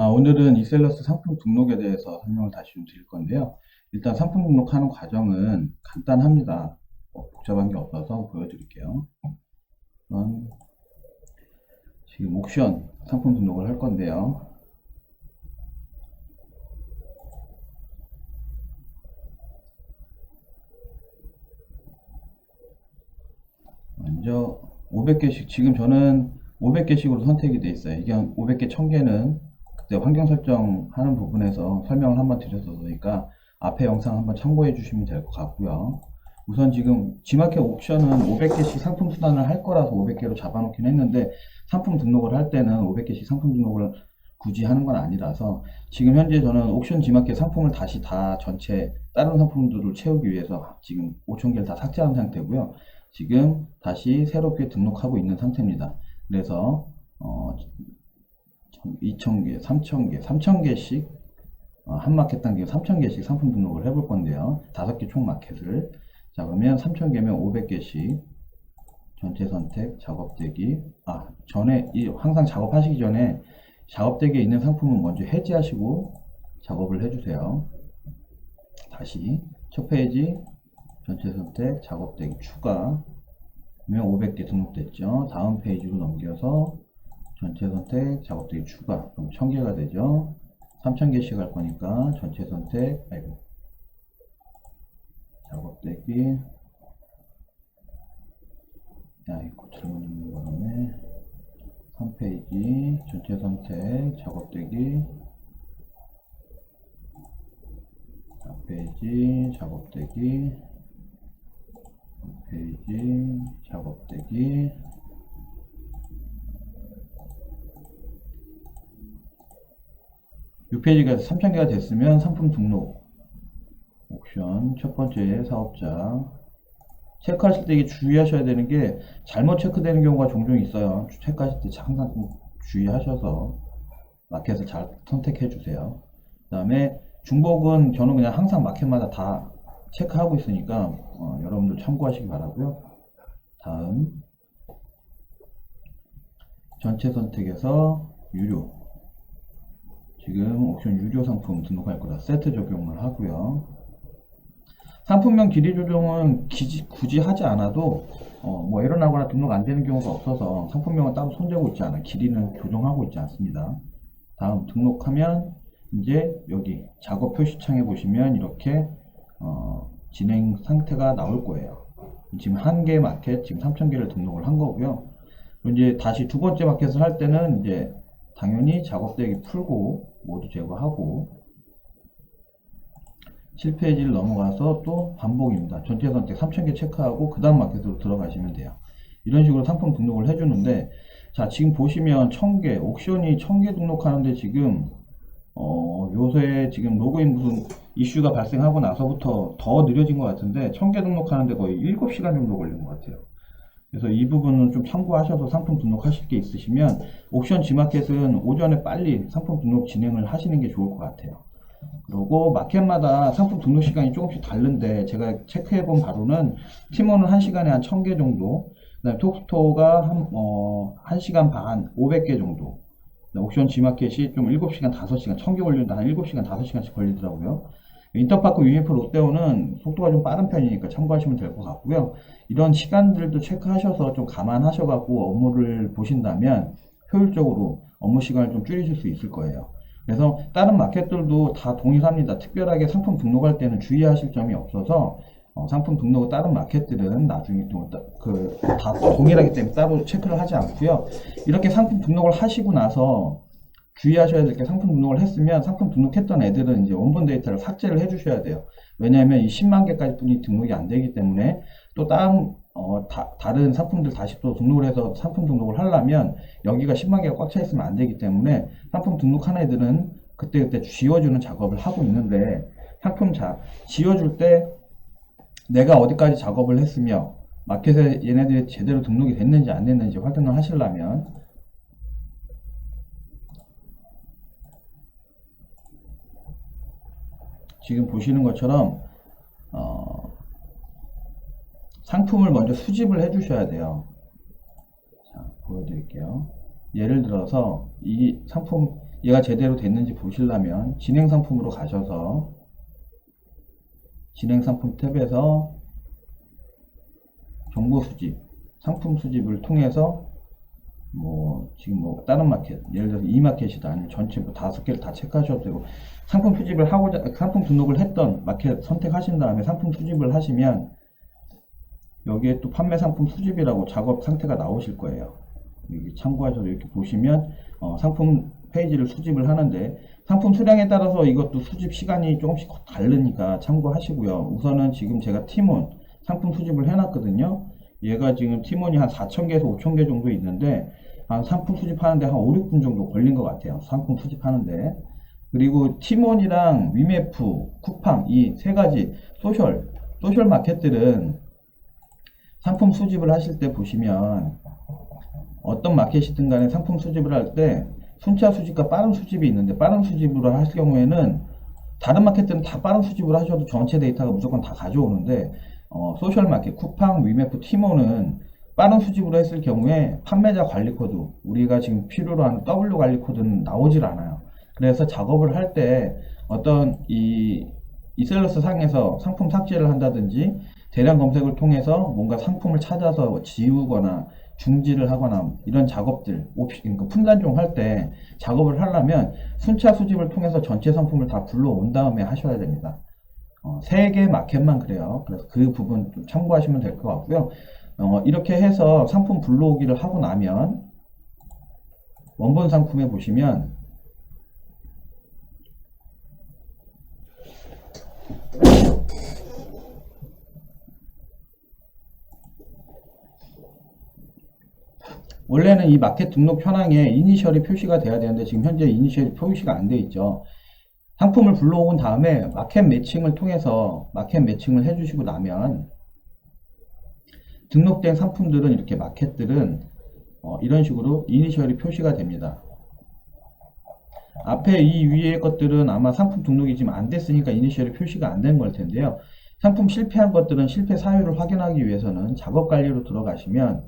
아, 오늘은 이셀러스 상품 등록에 대해서 설명을 다시 좀 드릴 건데요. 일단 상품 등록하는 과정은 간단합니다. 뭐 복잡한 게 없어서 보여드릴게요. 우선 지금 옥션 상품 등록을 할 건데요. 먼저 500개씩 지금 저는 500개씩으로 선택이 돼 있어요. 이게 한 500개, 1000개는 그때 환경 설정하는 부분에서 설명을 한번 드렸었으니까 앞에 영상 한번 참고해 주시면 될 것 같고요. 우선 지금 G마켓 옵션은 500개씩 상품 수단을 할 거라서 500개로 잡아놓긴 했는데 상품 등록을 할 때는 500개씩 상품 등록을 굳이 하는 건 아니라서 지금 현재 저는 옥션 G마켓 상품을 다시 다 전체 다른 상품들을 채우기 위해서 지금 5,000개를 다 삭제한 상태고요. 지금 다시 새롭게 등록하고 있는 상태입니다. 그래서 어, 2,000개, 3,000개, 3,000개씩 어, 한 마켓 단계 3,000개씩 상품 등록을 해볼 건데요. 5개 총 마켓을 자 그러면 3,000개면 500개씩 전체 선택 작업대기 아 전에 이 항상 작업하시기 전에 작업대기에 있는 상품은 먼저 해지하시고 작업을 해주세요. 다시 첫 페이지 전체 선택 작업대기 추가 그러면 500개 등록됐죠. 다음 페이지로 넘겨서 전체 선택 작업대기 추가 그럼 1000개가 되죠. 3000개씩 할 거니까 전체 선택 아이고. 작업대기. 야 이거 잘못 읽는 거네. 3페이지. 전체 선택 작업대기. 4페이지 작업대기. 5페이지 작업대기 이 페이지가 3000개가 됐으면 상품 등록 옵션 첫 번째 사업자 체크하실 때 주의하셔야 되는 게 잘못 체크되는 경우가 종종 있어요. 체크하실 때 항상 좀 주의하셔서 마켓을 잘 선택해 주세요. 그 다음에 중복은 저는 그냥 항상 마켓마다 다 체크하고 있으니까 어, 여러분들 참고하시기 바라고요. 다음 전체 선택에서 유료 지금 옵션 유료 상품 등록할 거라 세트 적용을 하고요. 상품명 길이 조정은 기지- 굳이 하지 않아도 어, 뭐 에러 나거나 등록 안 되는 경우가 없어서 상품명은 따로 손재고 있지 않아 길이는 조정하고 있지 않습니다. 다음 등록하면 이제 여기 작업 표시창에 보시면 이렇게 어, 진행 상태가 나올 거예요. 지금 한 개 마켓 지금 3,000개를 등록을 한 거고요. 이제 다시 두 번째 마켓을 할 때는 이제 당연히 작업대기 풀고 모두 제거하고 7페이지를 넘어가서 또 반복입니다. 전체 선택 3000개 체크하고 그 다음 마켓으로 들어가시면 돼요. 이런 식으로 상품 등록을 해주는데 자 지금 보시면 1000개 옥션이 1000개 등록하는데 지금 어, 요새 지금 로그인 무슨 이슈가 발생하고 나서부터 더 느려진 것 같은데 1000개 등록하는데 거의 7시간 정도 걸린 것 같아요. 그래서 이 부분은 좀 참고하셔서 상품 등록하실 게 있으시면 옥션 G마켓은 오전에 빨리 상품 등록 진행을 하시는 게 좋을 것 같아요. 그리고 마켓마다 상품 등록 시간이 조금씩 다른데 제가 체크해 본 바로는 팀원은 1시간에 한 1000개 정도 그다음에 톡스토어가 한, 어, 1시간 반 500개 정도 옥션 G마켓이 좀 7시간 5시간 1000개 걸리는데 한 7시간 5시간씩 걸리더라고요 인터파크 유니프 롯데오는 속도가 좀 빠른 편이니까 참고하시면 될 것 같고요 이런 시간들도 체크하셔서 좀 감안하셔갖고 업무를 보신다면 효율적으로 업무 시간을 좀 줄이실 수 있을 거예요 그래서 다른 마켓들도 다 동일합니다. 특별하게 상품 등록할 때는 주의하실 점이 없어서 어, 상품 등록을 다른 마켓들은 나중에 그다 동일하기 때문에 따로 체크를 하지 않고요. 이렇게 상품 등록을 하시고 나서 주의하셔야 될 게 상품 등록을 했으면 상품 등록했던 애들은 이제 원본 데이터를 삭제를 해 주셔야 돼요. 왜냐하면 이 10만 개까지 뿐이 등록이 안 되기 때문에 또 다른 어, 다, 다른 상품들 다시 또 등록을 해서 상품 등록을 하려면 여기가 10만 개가 꽉 차 있으면 안 되기 때문에 상품 등록한 애들은 그때그때 지워주는 작업을 하고 있는데 상품 자, 지워줄 때 내가 어디까지 작업을 했으며 마켓에 얘네들이 제대로 등록이 됐는지 안 됐는지 확인을 하시려면 지금 보시는 것처럼 어, 상품을 먼저 수집을 해 주셔야 돼요. 자, 보여드릴게요. 예를 들어서 이 상품 얘가 제대로 됐는지 보시려면 진행 상품으로 가셔서 진행 상품 탭에서 정보 수집, 상품 수집을 통해서 뭐 지금 뭐 다른 마켓 예를 들어서 이 마켓이다 아니면 전체 뭐 다섯 개를 다 체크하셔도 되고 상품 수집을 하고자 상품 등록을 했던 마켓 선택하신 다음에 상품 수집을 하시면 여기에 또 판매 상품 수집이라고 작업 상태가 나오실 거예요. 여기 참고하셔서 이렇게 보시면 어, 상품 페이지를 수집을 하는데 상품 수량에 따라서 이것도 수집 시간이 조금씩 다르니까 참고하시고요. 우선은 지금 제가 티몬 상품 수집을 해놨거든요. 얘가 지금 티몬이 한 4,000개에서 5,000개 정도 있는데 한 상품 수집하는데 한 5, 6분 정도 걸린 것 같아요. 상품 수집하는데. 그리고 티몬이랑 위메프, 쿠팡 이 세 가지 소셜, 소셜 마켓들은 상품 수집을 하실 때 보시면 어떤 마켓이든 간에 상품 수집을 할 때 순차 수집과 빠른 수집이 있는데 빠른 수집으로 하실 경우에는 다른 마켓들은 다 빠른 수집으로 하셔도 전체 데이터가 무조건 다 가져오는데 어, 소셜 마켓, 쿠팡, 위메프, 티모는 빠른 수집으로 했을 경우에 판매자 관리 코드, 우리가 지금 필요로 하는 W 관리 코드는 나오질 않아요. 그래서 작업을 할 때 어떤 이 이셀러스 상에서 상품 삭제를 한다든지 대량 검색을 통해서 뭔가 상품을 찾아서 지우거나 중지를 하거나 이런 작업들, 그러니까 분단종 할 때 작업을 하려면 순차 수집을 통해서 전체 상품을 다 불러온 다음에 하셔야 됩니다. 어, 세개 마켓만 그래요. 그래서 그 부분 좀 참고하시면 될 것 같고요. 어, 이렇게 해서 상품 불러오기를 하고 나면 원본 상품에 보시면 원래는 이 마켓 등록 현황에 이니셜이 표시가 돼야 되는데 지금 현재 이니셜이 표시가 안 돼 있죠. 상품을 불러온 다음에 마켓 매칭을 통해서 마켓 매칭을 해주시고 나면 등록된 상품들은 이렇게 마켓들은 어, 이런 식으로 이니셜이 표시가 됩니다. 앞에 이 위에 것들은 아마 상품 등록이 지금 안 됐으니까 이니셜이 표시가 안 된 걸 텐데요. 상품 실패한 것들은 실패 사유를 확인하기 위해서는 작업 관리로 들어가시면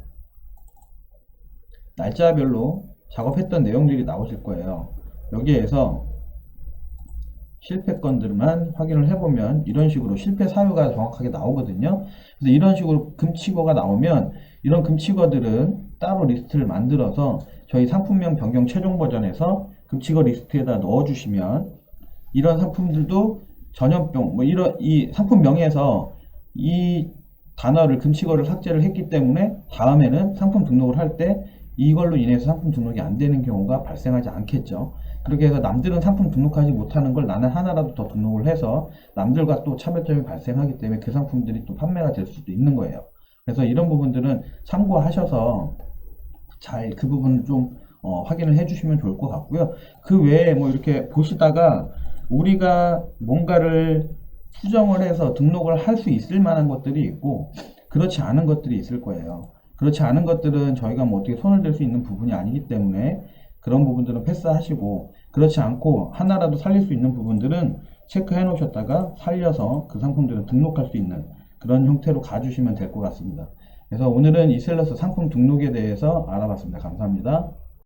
날짜별로 작업했던 내용들이 나오실 거예요. 여기에서 실패 건들만 확인을 해보면 이런 식으로 실패 사유가 정확하게 나오거든요. 그래서 이런 식으로 금치거가 나오면 이런 금치거들은 따로 리스트를 만들어서 저희 상품명 변경 최종 버전에서 금치거 리스트에다 넣어주시면 이런 상품들도 전염병 뭐 이런 이 상품명에서 이 단어를 금치거를 삭제를 했기 때문에 다음에는 상품 등록을 할 때 이걸로 인해서 상품 등록이 안 되는 경우가 발생하지 않겠죠. 그렇게 해서 남들은 상품 등록하지 못하는 걸 나는 하나라도 더 등록을 해서 남들과 또 차별점이 발생하기 때문에 그 상품들이 또 판매가 될 수도 있는 거예요. 그래서 이런 부분들은 참고하셔서 잘 그 부분을 좀 어, 확인을 해주시면 좋을 것 같고요. 그 외에 뭐 이렇게 보시다가 우리가 뭔가를 수정을 해서 등록을 할 수 있을 만한 것들이 있고 그렇지 않은 것들이 있을 거예요. 그렇지 않은 것들은 저희가 뭐 어떻게 손을 댈 수 있는 부분이 아니기 때문에 그런 부분들은 패스하시고 그렇지 않고 하나라도 살릴 수 있는 부분들은 체크해 놓으셨다가 살려서 그 상품들을 등록할 수 있는 그런 형태로 가주시면 될 것 같습니다. 그래서 오늘은 이셀러스 상품 등록에 대해서 알아봤습니다. 감사합니다.